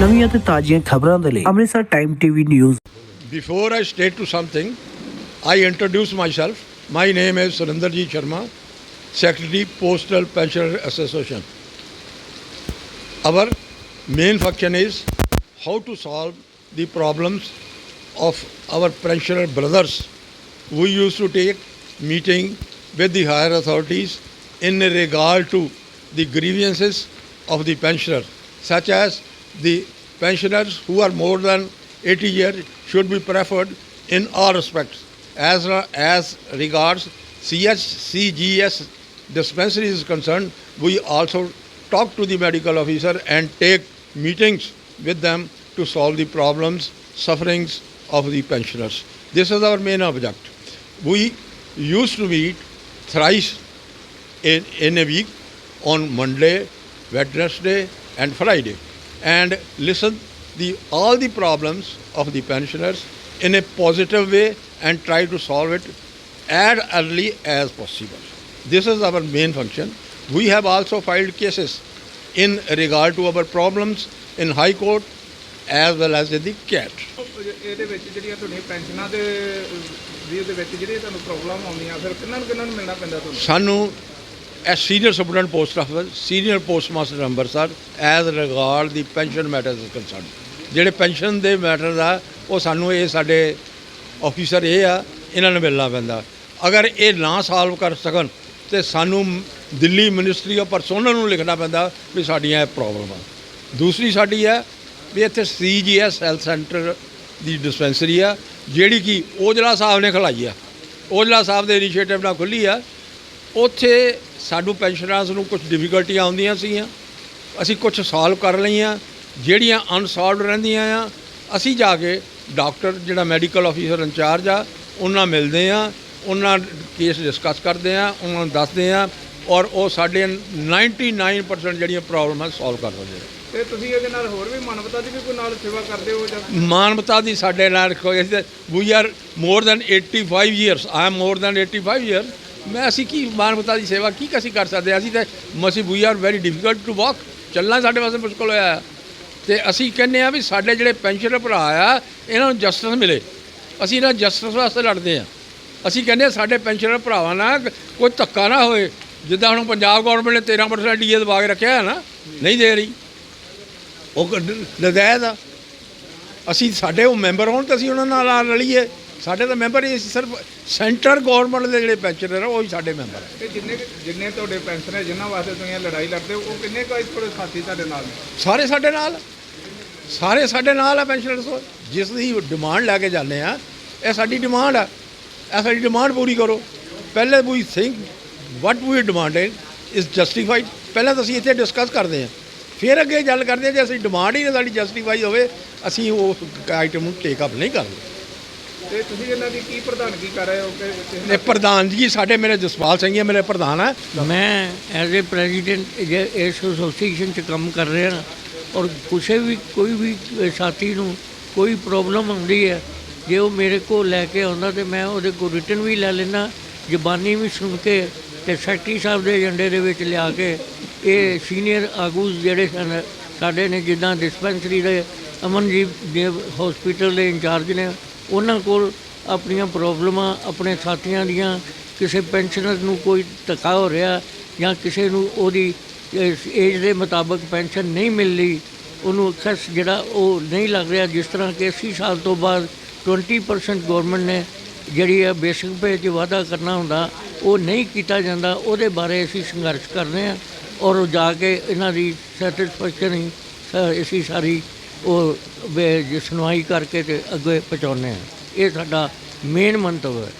ਨਵੀਆਂ ਤੇ ਤਾਜ਼ੀਆਂ ਖਬਰਾਂ ਦੇ ਲਈ Amritsar time TV news Before I state to something, I introduce myself. My name is Surendraji Sharma, Secretary Postal Pensioner Association. Our main function is how to solve the problems of our pensioner brothers. We used to take meeting with the higher authorities in regard to the grievances of the pensioner, such as the pensioners who are more than 80 years should be preferred in all respects. As, as regards CHCGS dispensary is concerned, we also talk to the medical officer and take meetings with them to solve the problems, sufferings of the pensioners. This is our main object. We used to meet thrice in, in a week on Monday, Wednesday, and Friday, and listen the all the problems of the pensioners in a positive way and try to solve it as early as possible. This is our main function. We have also filed cases in regard to our problems in High Court as well as in the CAT. ਇਹਦੇ ਵਿੱਚ ਜਿਹੜੀਆਂ ਤੁਹਾਡੀਆਂ ਪੈਨਸ਼ਨਾਂ ਦੇ ਵੀ ਦੇ ਵਿੱਚ ਜਿਹੜੀਆਂ ਤੁਹਾਨੂੰ ਪ੍ਰੋਬਲਮ ਆਉਂਦੀਆਂ ਫਿਰ ਕਿੰਨਾਂ ਨੂੰ ਕਿੰਨਾਂ ਨੂੰ ਮਿਲਣਾ ਪੈਂਦਾ ਤੁਹਾਨੂੰ ਸਾਨੂੰ S senior superintendent post office senior postmaster Amritsar as regard the pension matters is concern ਜਿਹੜੇ ਪੈਨਸ਼ਨ ਦੇ ਮੈਟਰ ਦਾ ਉਹ ਸਾਨੂੰ ਇਹ ਸਾਡੇ ਆਫੀਸਰ ਇਹ ਆ, ਇਹਨਾਂ ਨੂੰ ਮਿਲਣਾ ਪੈਂਦਾ। ਅਗਰ ਇਹ ਨਾ ਸੋਲਵ ਕਰ ਸਕਣ, ਤੇ ਸਾਨੂੰ ਦਿੱਲੀ ਮਿਨਿਸਟਰੀ ਆਫ ਪਰਸੋਨਲ ਨੂੰ ਲਿਖਣਾ ਪੈਂਦਾ ਵੀ ਸਾਡੀਆਂ ਇਹ ਪ੍ਰੋਬਲਮ ਆ। ਦੂਸਰੀ ਸਾਡੀ ਹੈ ਵੀ ਇੱਥੇ ਸੀਜੀਐਸ ਹੈਲਥ ਸੈਂਟਰ ਦੀ ਡਿਸਪੈਂਸਰੀ ਆ, ਜਿਹੜੀ ਕਿ ਔਜਲਾ ਸਾਹਿਬ ਨੇ ਖਲਾਈ ਆ। ਔਜਲਾ ਸਾਹਿਬ ਦੇ ਇਨੀਸ਼ੀਏਟਿਵ ਨਾਲ ਖੁੱਲੀ ਆ। ਉੱਥੇ ਸਾਨੂੰ ਪੈਨਸ਼ਨਰਸ ਨੂੰ ਕੁਝ ਡਿਫਿਕਲਟੀਆਂ ਆਉਂਦੀਆਂ ਸੀਗੀਆਂ। ਅਸੀਂ ਕੁਝ ਸੋਲਵ ਕਰ ਲਈਆਂ ਜਿਹੜੀਆਂ ਅਨਸੋਲਵਡ ਰਹਿੰਦੀਆਂ ਆ ਅਸੀਂ ਜਾ ਕੇ ਡਾਕਟਰ ਜਿਹੜਾ ਮੈਡੀਕਲ ਆਫੀਸਰ ਇੰਚਾਰਜ ਆ ਉਹਨਾਂ ਮਿਲਦੇ ਆ ਉਹਨਾਂ ਕੇਸ ਡਿਸਕਸ ਕਰਦੇ ਆ ਉਹਨਾਂ ਨੂੰ ਦੱਸਦੇ ਆ ਔਰ ਉਹ ਸਾਡੇ 99% ਜਿਹੜੀਆਂ ਪ੍ਰੋਬਲਮਾਂ ਸੋਲਵ ਕਰ ਦਿੰਦੇ ਆ। ਤੇ ਤੁਸੀਂ ਇਹਦੇ ਨਾਲ ਹੋਰ ਵੀ ਮਾਨਵਤਾ ਦੀ ਵੀ ਕੋਈ ਨਾਲ ਸੇਵਾ ਕਰਦੇ ਹੋ ਜਾਂ? ਮਾਨਵਤਾ ਦੀ ਸਾਡੇ ਨਾਲ ਕੋਈ we are more than 85 years I am more than 85 years ਮੈਂ ਅਸੀਂ ਕੀ ਮਾਨਵਤਾ ਦੀ ਸੇਵਾ ਕੀ ਅਸੀਂ ਕਰ ਸਕਦੇ ਹਾਂ? ਅਸੀਂ ਤਾਂ ਮਸੀ we are very difficult to walk ਚੱਲਣਾ ਸਾਡੇ ਵਾਸਤੇ ਮੁਸ਼ਕਲ ਹੋਇਆ ਹੈ। ਤੇ ਅਸੀਂ ਕਹਿੰਦੇ ਆ ਵੀ ਸਾਡੇ ਜਿਹੜੇ ਪੈਨਸ਼ਨਰ ਭਰਾ ਆ, ਇਹਨਾਂ ਨੂੰ ਜਸਟਿਸ ਮਿਲੇ। ਅਸੀਂ ਇਹਨਾਂ ਜਸਟਿਸ ਵਾਸਤੇ ਲੜਦੇ ਆ ਅਸੀਂ ਕਹਿੰਦੇ ਆ ਸਾਡੇ ਪੈਨਸ਼ਨਰ ਭਰਾਵਾਂ ਨਾਲ ਕੋਈ ਧੱਕਾ ਨਾ ਹੋਏ। ਜਿੱਦਾਂ ਹੁਣ ਪੰਜਾਬ ਗਵਰਨਮੈਂਟ ਨੇ 13% ਡੀਏ ਦਬਾ ਕੇ ਰੱਖਿਆ ਹੈ ਨਾ, ਨਹੀਂ ਦੇ ਰਹੀ। ਉਹ ਕ- ਨਜਾਇਜ਼ ਆ। ਅਸੀਂ ਸਾਡੇ ਉਹ ਮੈਂਬਰ ਹੋਣ ਤਾਂ ਅਸੀਂ ਉਹਨਾਂ ਨਾਲ ਨਾਲ ਰਲੀਏ। ਸਾਡੇ ਤਾਂ ਮੈਂਬਰ ਹੀ ਸਿਰਫ ਸੈਂਟਰ ਗਵਰਨਮੈਂਟ ਦੇ ਜਿਹੜੇ ਪੈਨਸ਼ਨਰ ਆ ਉਹ ਹੀ ਸਾਡੇ ਮੈਂਬਰ ਆ। ਤੇ ਜਿੰਨੇ ਜਿੰਨੇ ਤੁਹਾਡੇ ਪੈਨਸ਼ਨਰ ਜਿਨ੍ਹਾਂ ਵਾਸਤੇ ਤੁਸੀਂ ਇਹ ਲੜਾਈ ਲੜਦੇ ਹੋ ਉਹ ਕਿੰਨੇ ਕੁ ਥੋੜੇ ਸਾਥੀ ਤੁਹਾਡੇ ਨਾਲ ਨੇ? ਸਾਰੇ ਸਾਡੇ ਨਾਲ। ਸਾਰੇ ਸਾਡੇ ਨਾਲ ਆ ਪੈਨਸ਼ਨਰਸ ਜਿਸ ਦੀ ਡਿਮਾਂਡ ਲੈ ਕੇ ਜਾਂਦੇ ਆ ਇਹ ਸਾਡੀ ਡਿਮਾਂਡ ਆ। ਇਹ ਸਾਡੀ ਡਿਮਾਂਡ ਪੂਰੀ ਕਰੋ। ਪਹਿਲੇ we think what we demanded is justified ਪਹਿਲਾਂ ਤਾਂ ਅਸੀਂ ਇੱਥੇ ਡਿਸਕਸ ਕਰਦੇ ਆ। ਫਿਰ ਅੱਗੇ ਗੱਲ ਕਰਦੇ ਆ ਜੇ ਅਸੀਂ ਡਿਮਾਂਡ ਹੀ ਨਾ ਸਾਡੀ ਜਸਟੀਫਾਈ ਹੋਵੇ ਅਸੀਂ ਉਸ ਆਈਟਮ ਨੂੰ ਟੇਕ ਅਪ ਨਹੀਂ ਕਰਦੇ। ਤੇ ਤੁਸੀਂ ਇਹਨਾਂ ਦੀ ਕੀ ਪ੍ਰਧਾਨਗੀ ਕਰ ਰਹੇ ਹੋ ਕਿ ਕਿਸੇ ਨੇ ਪ੍ਰਧਾਨ ਜੀ ਸਾਡੇ ਮੇਰੇ ਜਸਪਾਲ ਸਿੰਘ ਜੀ ਮੇਰੇ ਪ੍ਰਧਾਨ ਆ। ਮੈਂ ਐਜ਼ ਅ ਪ੍ਰੈਜ਼ੀਡੈਂਟ ਇਸ ਐਸੋਸੀਏਸ਼ਨ 'ਚ ਕੰਮ ਕਰ ਰਿਹਾ ਔਰ ਕਿਸੇ ਵੀ ਕੋਈ ਵੀ ਸਾਥੀ ਨੂੰ ਕੋਈ ਪ੍ਰੋਬਲਮ ਹੁੰਦੀ ਹੈ ਜੇ ਉਹ ਮੇਰੇ ਕੋਲ ਲੈ ਕੇ ਆਉਂਦਾ ਤੇ ਮੈਂ ਉਹਦੇ ਕੋਲ ਰਿਟਰਨ ਵੀ ਲੈ ਲੈਣਾ ਜ਼ਬਾਨੀ ਵੀ ਸੁਣ ਕੇ ਤੇ ਸੈਕਟਰੀ ਸਾਹਿਬ ਦੇ ਏਜੰਡੇ ਦੇ ਵਿੱਚ ਲਿਆ ਕੇ ਇਹ ਸੀਨੀਅਰ ਆਗੂ ਜਿਹੜੇ ਸਨ ਸਾਡੇ ਨੇ ਜਿੱਦਾਂ ਡਿਸਪੈਂਸਰੀ ਦੇ ਅਮਨਜੀਤ ਦੇ ਹਸਪੀਟਲ ਦੇ ਇੰਚਾਰਜ ਨੇ ਉਹਨਾਂ ਕੋਲ ਆਪਣੀਆਂ ਪ੍ਰੋਬਲਮਾਂ, ਆਪਣੇ ਸਾਥੀਆਂ ਦੀਆਂ, ਕਿਸੇ ਪੈਨਸ਼ਨਰ ਨੂੰ ਕੋਈ ਧੱਕਾ ਹੋ ਰਿਹਾ ਜਾਂ ਕਿਸੇ ਨੂੰ ਉਹਦੀ ਏਜ ਦੇ ਮੁਤਾਬਕ ਪੈਨਸ਼ਨ ਨਹੀਂ ਮਿਲ ਰਹੀ, ਉਹਨੂੰ ਐਕਸੈਸ ਜਿਹੜਾ ਉਹ ਨਹੀਂ ਲੱਗ ਰਿਹਾ, ਜਿਸ ਤਰ੍ਹਾਂ ਕਿ 80 ਸਾਲ ਤੋਂ ਬਾਅਦ 20% ਗਵਰਨਮੈਂਟ ਨੇ ਜਿਹੜੀ ਆ ਬੇਸਿਕ ਪੇ 'ਚ ਵਾਅਦਾ ਕਰਨਾ ਹੁੰਦਾ, ਉਹ ਨਹੀਂ ਕੀਤਾ ਜਾਂਦਾ, ਉਹਦੇ ਬਾਰੇ ਅਸੀਂ ਸੰਘਰਸ਼ ਕਰ ਰਹੇ ਹਾਂ ਔਰ ਉਹ ਜਾ ਕੇ ਇਹਨਾਂ ਦੀ ਸੈਟੀਸਫੈਕਸ਼ਨ ਹੀ ਸ- ਅਸੀਂ ਸਾਰੀ ਉਹ ਸੁਣਵਾਈ ਕਰਕੇ ਤੇ ਅੱਗੇ ਪਹੁੰਚਾਉਂਦੇ ਹਾਂ। ਇਹ ਸਾਡਾ ਮੇਨ ਮੰਤਵ ਹੈ।